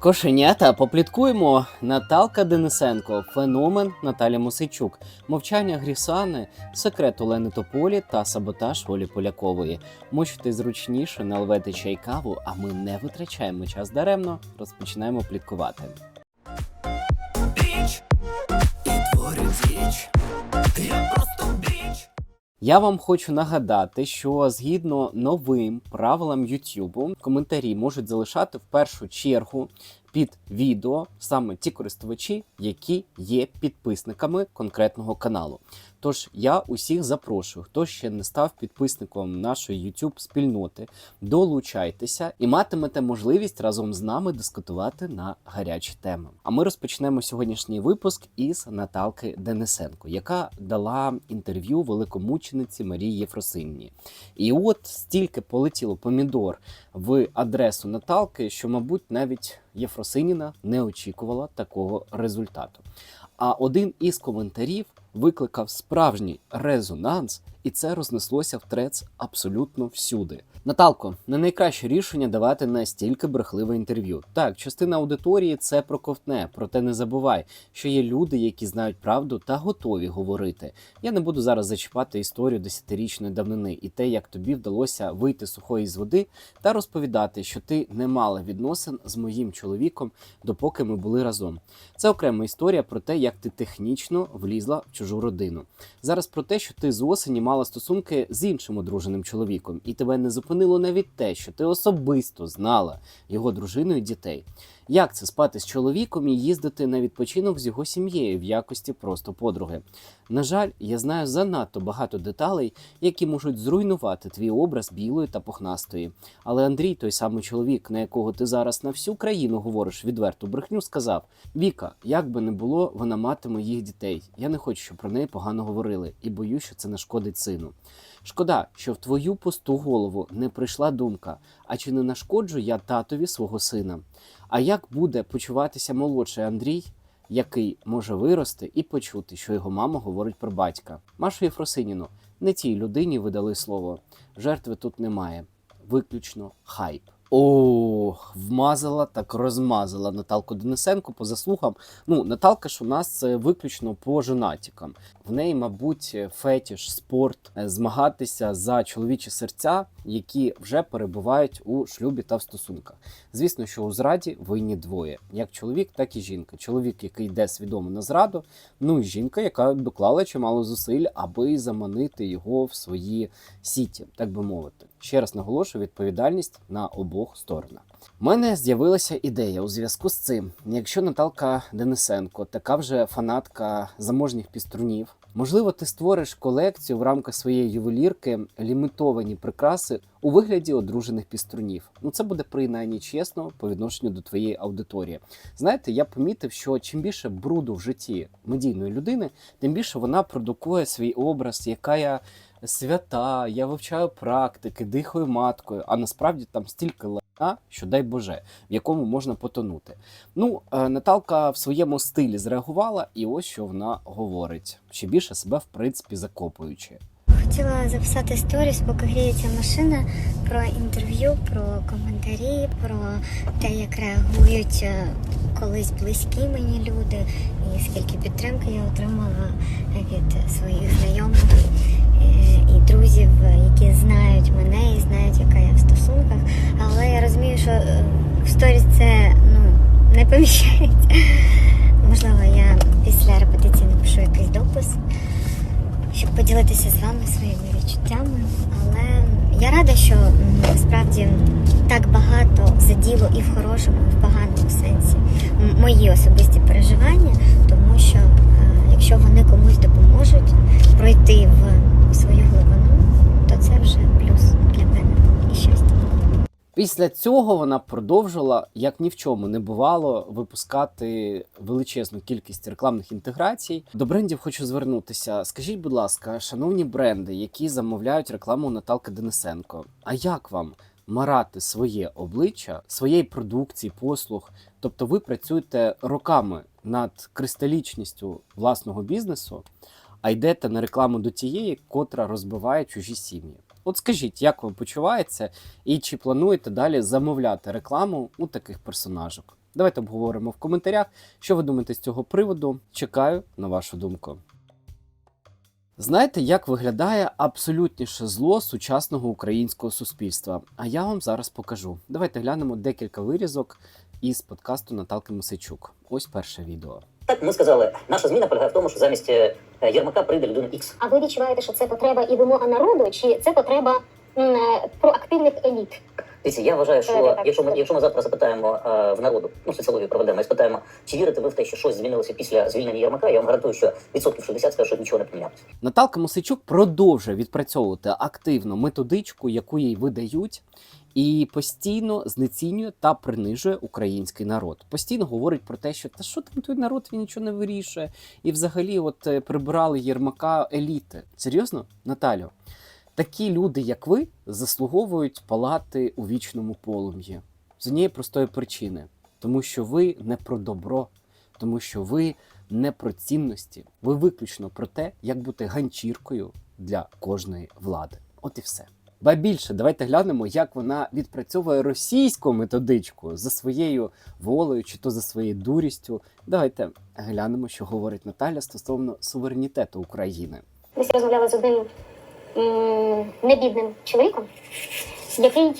Кошенята, попліткуємо. Наталка Денисенко, феномен Наталя Мосичук, мовчання Грісани, секрет Олени Тополі та саботаж Олі Полякової. Мочте зручніше, наливайте чай каву, а ми не витрачаємо час даремно. Розпочинаємо пліткувати. Річ. Я просто. Я вам хочу нагадати, що згідно новим правилам YouTube, коментарі можуть залишати в першу чергу під відео саме ті користувачі, які є підписниками конкретного каналу. Тож я усіх запрошую, хто ще не став підписником нашої YouTube спільноти, долучайтеся і матимете можливість разом з нами дискутувати на гарячі теми. А ми розпочнемо сьогоднішній випуск із Наталки Денисенко, яка дала інтерв'ю великомучениці Марії Єфросинні. І от стільки полетіло помідор в адресу Наталки, що, мабуть, навіть Єфросиніна не очікувала такого результату. А один із коментарів викликав справжній резонанс, і це рознеслося в трец абсолютно всюди. Наталко, не найкраще рішення давати настільки брехливе інтерв'ю. Так, частина аудиторії це проковтне, проте не забувай, що є люди, які знають правду та готові говорити. Я не буду зараз зачіпати історію десятирічної давнини і те, як тобі вдалося вийти сухої з води та розповідати, що ти не мала відносин з моїм чоловіком, допоки ми були разом. Це окрема історія про те, як ти технічно влізла в чужу родину. Зараз про те, що ти з осені мала стосунки з іншим одруженим чоловіком, і тебе не зупинило навіть те, що ти особисто знала його дружину і дітей. Як це спати з чоловіком і їздити на відпочинок з його сім'єю в якості просто подруги? На жаль, я знаю занадто багато деталей, які можуть зруйнувати твій образ білої та пухнастої. Але Андрій, той самий чоловік, на якого ти зараз на всю країну говориш відверту брехню, сказав: Віка, як би не було, вона мати моїх дітей. Я не хочу, щоб про неї погано говорили, і боюсь, що це нашкодить сину. Шкода, що в твою пусту голову не прийшла думка, а чи не нашкоджу я татові свого сина? А як буде почуватися молодший Андрій, який може вирости і почути, що його мама говорить про батька? Машу Єфросиніну, не тій людині ви дали слово. Жертви тут немає, виключно хайп. Ох, вмазала так розмазала Наталку Денисенко по заслугам. Ну, Наталка ж у нас це виключно по жонатікам. В неї, мабуть, фетіш, спорт, е, змагатися за чоловічі серця, які вже перебувають у шлюбі та в стосунках. Звісно, що у зраді винні двоє: як чоловік, так і жінка. Чоловік, який йде свідомо на зраду, ну і жінка, яка доклала чимало зусиль, аби заманити його в свої сіті, так би мовити. Ще раз наголошую відповідальність на обох сторонах. У мене з'явилася ідея у зв'язку з цим. Якщо Наталка Денисенко, така вже фанатка заможніх піструнів, можливо, ти створиш колекцію в рамках своєї ювелірки лімітовані прикраси у вигляді одружених піструнів. Ну це буде принаймні чесно по відношенню до твоєї аудиторії. Знаєте, я помітив, що чим більше бруду в житті медійної людини, тим більше вона продукує свій образ, яка я свята, я вивчаю практики, дихаю маткою, а насправді там стільки лайна, що дай Боже, в якому можна потонути. Ну, е, Наталка в своєму стилі зреагувала, і ось що вона говорить, ще більше себе в принципі закопуючи. Хотіла записати сторіс, поки гріється машина, про інтерв'ю, про коментарі, про те, як реагують е, колись близькі мені люди, і скільки підтримки я отримала від своїх знайомих е, і що в сторіс це ну, не поміщається. Можливо, я після репетиції напишу якийсь допис щоб поділитися з вами своїми відчуттями. Але я рада, що насправді так багато заділо і в хорошому, і в поганому сенсі мої особисті переживання, тому що е, якщо вони комусь допоможуть пройти в свою глибину, то це вже плюс для мене і щастя. Після цього вона продовжила, як ні в чому не бувало, випускати величезну кількість рекламних інтеграцій. До брендів хочу звернутися. Скажіть, будь ласка, шановні бренди, які замовляють рекламу Наталки Денисенко, а як вам марати своє обличчя, своєї продукції, послуг? Тобто ви працюєте роками над кристалічністю власного бізнесу, а йдете на рекламу до тієї, котра розбиває чужі сім'ї. От скажіть, як ви почуваєте і чи плануєте далі замовляти рекламу у таких персонажок? Давайте обговоримо в коментарях, що ви думаєте з цього приводу. Чекаю на вашу думку. Знаєте, як виглядає абсолютніше зло сучасного українського суспільства? А я вам зараз покажу. Давайте глянемо декілька вирізок із подкасту Наталки Мосичук. Ось перше відео. Так, ми сказали, наша зміна полягає в тому, що замість е, Єрмака прийде людина X. А ви відчуваєте, що це потреба і вимога народу, чи це потреба м, е, проактивних еліт? Дивіться, я вважаю, що Так, так, якщо ми, якщо ми завтра запитаємо е, в народу, ну соціологію проведемо і спитаємо, чи вірите ви в те, що щось змінилося після звільнення Єрмака, я вам гарантую, що відсотків 60 скажуть, що нічого не помінялося. Наталка Мосичук продовжує відпрацьовувати активно методичку, яку їй видають, і постійно знецінює та принижує український народ. Постійно говорить про те, що та що там той народ він нічого не вирішує. І взагалі, от е, прибирали Єрмака еліти. Серйозно, Наталю? Такі люди, як ви, заслуговують палати у вічному полум'ї з однієї простої причини, тому що ви не про добро, тому що ви не про цінності, ви виключно про те, як бути ганчіркою для кожної влади. От і все. Ба більше, давайте глянемо, як вона відпрацьовує російську методичку за своєю волею чи то за своєю дурістю. Давайте глянемо, що говорить Наталя стосовно суверенітету України. Ми розмовляли з одним небідним чоловіком, який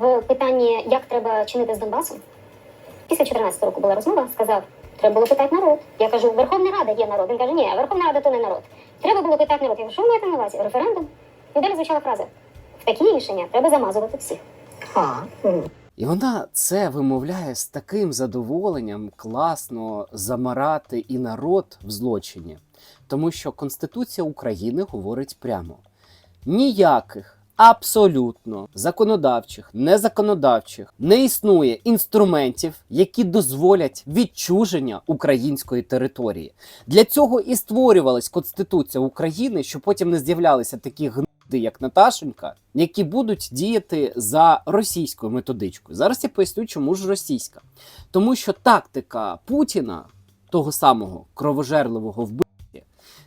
в питанні, як треба чинити з Донбасом, після 14 року була розмова, сказав, треба було питати народ. Я кажу, Верховна Рада є народ. Він каже, ні, Верховна Рада то не народ. Треба було питати народ. Я кажу, що ви маєте на увазі? Референдум? І далі звучала фраза: в такі рішення треба замазувати всіх. І вона це вимовляє з таким задоволенням класно замарати і народ в злочині, тому що Конституція України говорить прямо: ніяких. Абсолютно законодавчих, незаконодавчих не існує інструментів, які дозволять відчуження української території. Для цього і створювалась Конституція України, щоб потім не з'являлися такі гниди, як Наташенька, які будуть діяти за російською методичкою. Зараз я поясню, чому ж російська. Тому що тактика Путіна, того самого кровожерливого вбивці,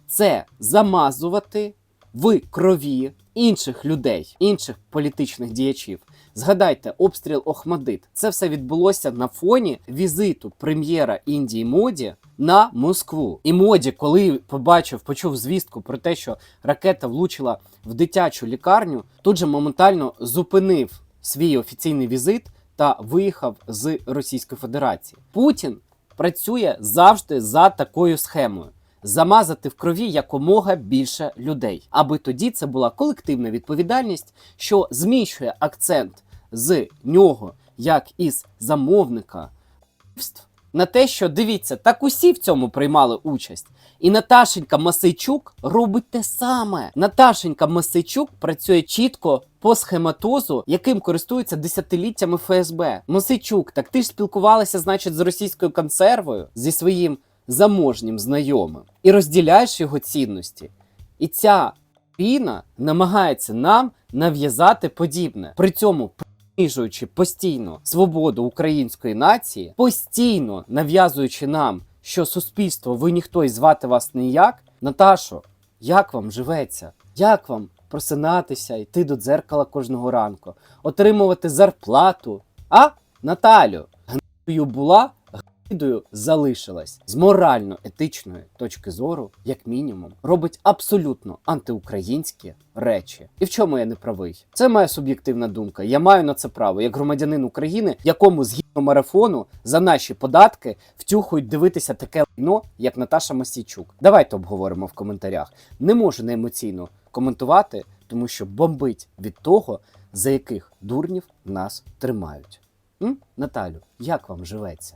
це замазувати в крові інших людей, інших політичних діячів. Згадайте, обстріл Охмадит. Це все відбулося на фоні візиту прем'єра Індії Моді на Москву. І Моді, коли побачив, почув звістку про те, що ракета влучила в дитячу лікарню, тут же моментально зупинив свій офіційний візит та виїхав з Російської Федерації. Путін працює завжди за такою схемою. Замазати в крові якомога більше людей, аби тоді це була колективна відповідальність, що зміщує акцент з нього, як із замовника на те, що дивіться, так усі в цьому приймали участь. І Наташенька Масейчук робить те саме. Наташенька Масейчук працює чітко по схематозу, яким користується десятиліттями ФСБ. Масейчук, так ти ж спілкувалася, значить, з російською консервою зі своїм заможнім знайомим і розділяєш його цінності. І ця піна намагається нам нав'язати подібне. При цьому принижуючи постійно свободу української нації, постійно нав'язуючи нам, що суспільство, ви ніхто і звати вас ніяк. Наташо, як вам живеться? Як вам просинатися, йти до дзеркала кожного ранку, отримувати зарплату? А, Наталю, гнидою була, гнидою залишилась з морально-етичної точки зору, як мінімум, робить абсолютно антиукраїнські речі. І в чому я не правий? Це моя суб'єктивна думка. Я маю на це право, як громадянин України, якому згідно марафону за наші податки втюхують дивитися таке лайно, як Наташа Масійчук. Давайте обговоримо в коментарях. Не можу не емоційно коментувати, тому що бомбить від того, за яких дурнів нас тримають. М? Наталю, як вам живеться?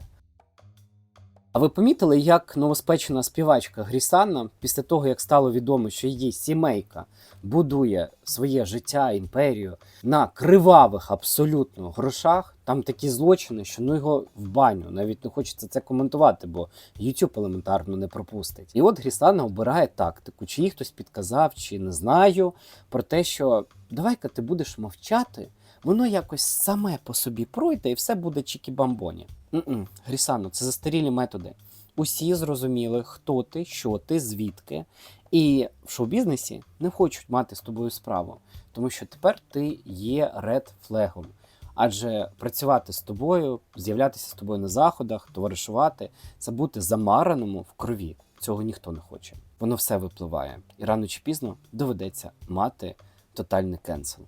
Ви помітили, як новоспечена співачка Грісанна, після того як стало відомо, що її сімейка будує своє життя, імперію на кривавих абсолютно грошах, там такі злочини, що ну його в баню. Навіть не хочеться це коментувати, бо YouTube елементарно не пропустить. І от Грісанна обирає тактику, чи їй хтось підказав, чи не знаю, про те, що давай-ка ти будеш мовчати, воно якось саме по собі пройде і все буде чікі-бамбоні. Грісано, це застарілі методи. Усі зрозуміли, хто ти, що ти, звідки. І в шоу-бізнесі не хочуть мати з тобою справу, тому що тепер ти є ред флегом. Адже працювати з тобою, з'являтися з тобою на заходах, товаришувати це бути замараному в крові. Цього ніхто не хоче. Воно все випливає, і рано чи пізно доведеться мати тотальний кенсел.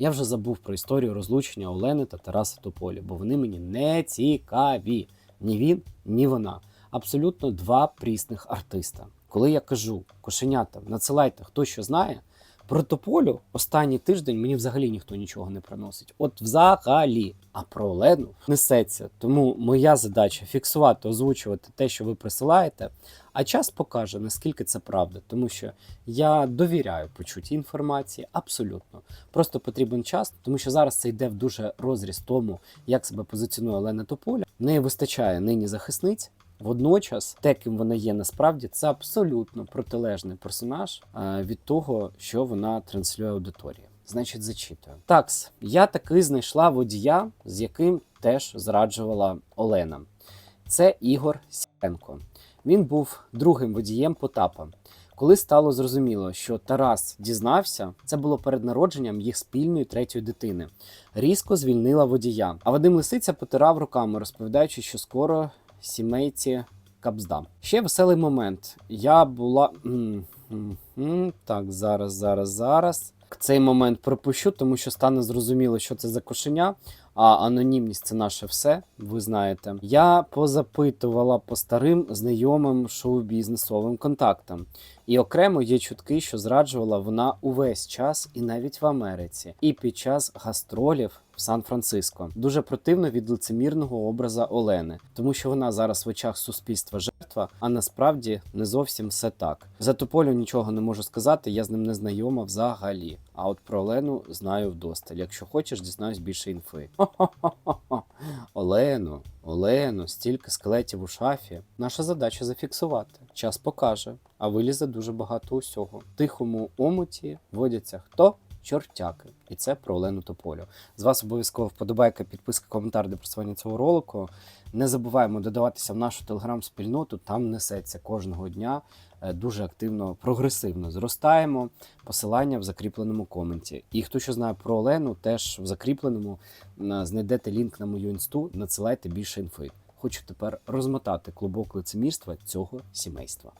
Я вже забув про історію розлучення Олени та Тараса Тополі, бо вони мені не цікаві. Ні він, ні вона. Абсолютно два прісних артиста. Коли я кажу кошенята, надсилайте хто що знає. Про Тополю останній тиждень мені взагалі ніхто нічого не приносить. От взагалі. А про Олену несеться. Тому моя задача фіксувати, озвучувати те, що ви присилаєте. А час покаже, наскільки це правда, тому що я довіряю почутій інформації абсолютно. Просто потрібен час, тому що зараз це йде в дуже розріз тому, як себе позиціонує Олена Тополя. В неї вистачає нині захисниць. Водночас, те, ким вона є насправді, це абсолютно протилежний персонаж е, від того, що вона транслює аудиторії. Значить, зачитую. Такс, я таки знайшла водія, з яким теж зраджувала Олена. Це Ігор Сіренко. Він був другим водієм Потапа. Коли стало зрозуміло, що Тарас дізнався, це було перед народженням їх спільної третьої дитини. Різко звільнила водія. А Вадим Лисиця потирав руками, розповідаючи, що скоро сімейці капзда. Ще веселий момент. Я була. Так, зараз, зараз, зараз. Цей момент пропущу, тому що стане зрозуміло, що це за кошеня. А анонімність це наше все, ви знаєте. Я позапитувала по старим знайомим шоу-бізнесовим контактам. І окремо є чутки, що зраджувала вона увесь час і навіть в Америці, і під час гастролів в Сан-Франциско. Дуже противно від лицемірного образа Олени, тому що вона зараз в очах суспільства жертва, а насправді не зовсім все так. За Тополю нічого не можу сказати, я з ним не знайома взагалі. А от про Олену знаю вдосталь. Якщо хочеш, дізнаюсь більше інфи. Хо-хо-хо-хо. Олену, Олену, стільки скелетів у шафі. Наша задача зафіксувати. Час покаже, а вилізе дуже багато усього. В тихому омуті водяться хто? Чортяки. І це про Олену Тополю. З вас обов'язково вподобайка, підписка, коментар для просування цього ролику. Не забуваємо додаватися в нашу телеграм-спільноту. Там несеться кожного дня е, дуже активно, прогресивно зростаємо. Посилання в закріпленому коменті. І хто що знає про Олену, теж в закріпленому знайдете лінк на мою інсту, надсилайте більше інфи. Хочу тепер розмотати клубок лицемірства цього сімейства.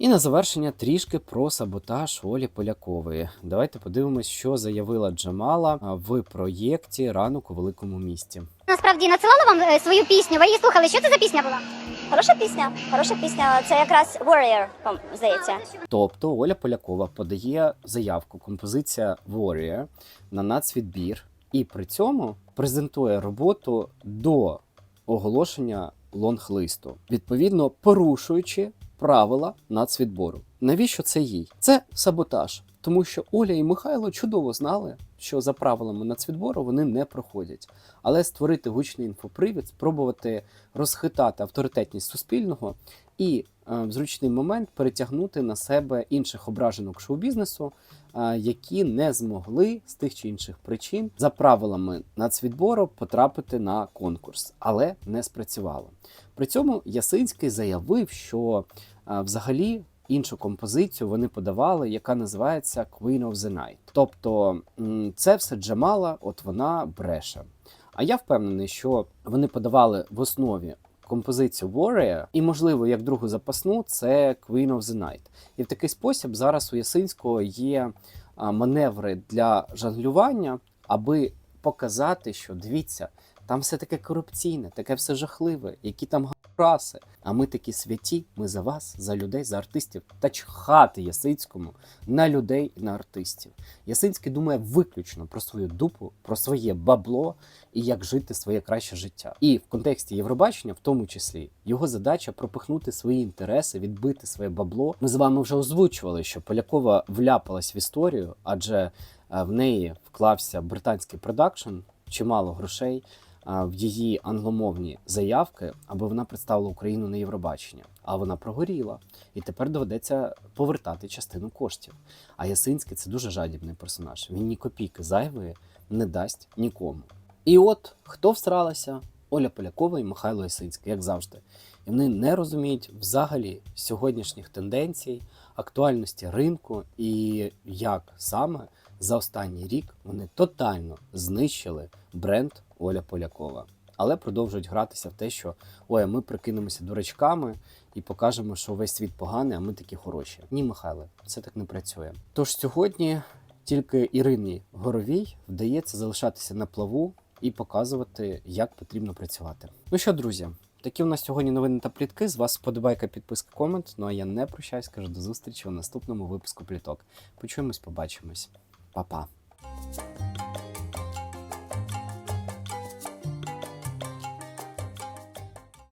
І на завершення трішки про саботаж Олі Полякової. Давайте подивимось, що заявила Джамала в проєкті Ранок у великому місті. Насправді надсилала вам е, свою пісню. Ви її слухали. Що це за пісня була? Хороша пісня, хороша пісня. Це якраз Warrior, здається. Тобто Оля Полякова подає заявку композиція Warrior на нацвідбір і при цьому презентує роботу до оголошення лонг-листу, відповідно порушуючи правила нацвідбору. Навіщо це їй? Це саботаж, тому що Оля і Михайло чудово знали, що за правилами нацвідбору вони не проходять. Але створити гучний інфопривід, спробувати розхитати авторитетність суспільного і е, в зручний момент перетягнути на себе інших ображенок шоу-бізнесу, які не змогли з тих чи інших причин за правилами нацвідбору потрапити на конкурс, але не спрацювало. При цьому Ясинський заявив, що взагалі. Іншу композицію вони подавали, яка називається Queen of the Night. Тобто це все Джамала, от вона бреше. А я впевнений, що вони подавали в основі композицію Warrior, і, можливо, як другу запасну, це Queen of the Night. І в такий спосіб зараз у Ясинського є маневри для жонглювання, аби показати, що дивіться, там все таке корупційне, таке все жахливе, які там раси. А ми такі святі, ми за вас, за людей, за артистів. Та чхати Ясинському на людей на артистів. Ясинський думає виключно про свою дупу, про своє бабло і як жити своє краще життя. І в контексті Євробачення, в тому числі, його задача пропихнути свої інтереси, відбити своє бабло. Ми з вами вже озвучували, що Полякова вляпалась в історію, адже е, в неї вклався британський продакшн, чимало грошей в її англомовні заявки, аби вона представила Україну на Євробачення. А вона прогоріла, і тепер доведеться повертати частину коштів. А Ясинський це дуже жадібний персонаж. Він ні копійки зайвої не дасть нікому. І от хто всралася? Оля Полякова і Михайло Ясинський, як завжди. І вони не розуміють взагалі сьогоднішніх тенденцій, актуальності ринку і як саме за останній рік вони тотально знищили бренд Оля Полякова. Але продовжують гратися в те, що ой, ми прикинемося дурачками і покажемо, що весь світ поганий, а ми такі хороші. Ні, Михайле, це так не працює. Тож сьогодні тільки Ірині Горовій вдається залишатися на плаву і показувати, як потрібно працювати. Ну що, друзі, такі у нас сьогодні новини та плітки. З вас вподобайка, підписка, комент. Ну а я не прощаюсь, кажу до зустрічі у наступному випуску пліток. Почуємось, побачимось. Па-па.